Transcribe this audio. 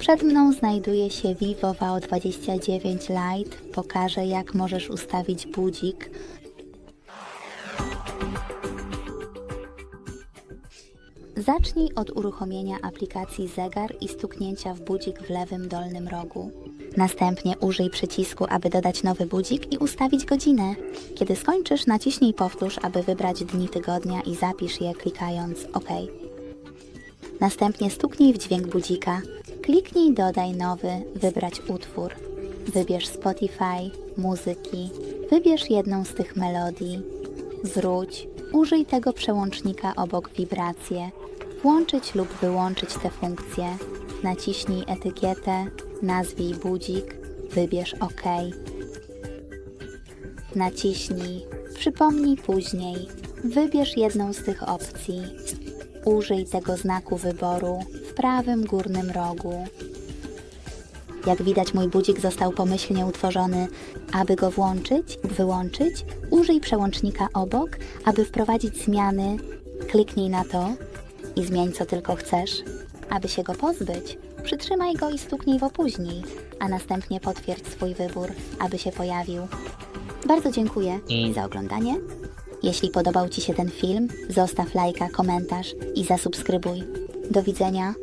Przed mną znajduje się Vivo V29 Lite. Pokażę jak możesz ustawić budzik. Zacznij od uruchomienia aplikacji zegar i stuknięcia w budzik w lewym dolnym rogu. Następnie użyj przycisku, aby dodać nowy budzik i ustawić godzinę. Kiedy skończysz, naciśnij powtórz, aby wybrać dni tygodnia i zapisz je klikając OK. Następnie stuknij w dźwięk budzika. Kliknij Dodaj nowy, wybrać utwór. Wybierz Spotify, muzyki. Wybierz jedną z tych melodii. Wróć. Użyj tego przełącznika obok wibracje. Włączyć lub wyłączyć te funkcje. Naciśnij etykietę, nazwij budzik, wybierz OK. Naciśnij Przypomnij później. Wybierz jedną z tych opcji. Użyj tego znaku wyboru prawym górnym rogu. Jak widać, mój budzik został pomyślnie utworzony. Aby go włączyć lub wyłączyć, użyj przełącznika obok, aby wprowadzić zmiany. Kliknij na to i zmień co tylko chcesz. Aby się go pozbyć, przytrzymaj go i stuknij w opóźnij, a następnie potwierdź swój wybór, aby się pojawił. Bardzo dziękuję I- za oglądanie. Jeśli podobał Ci się ten film, zostaw lajka, komentarz i zasubskrybuj. Do widzenia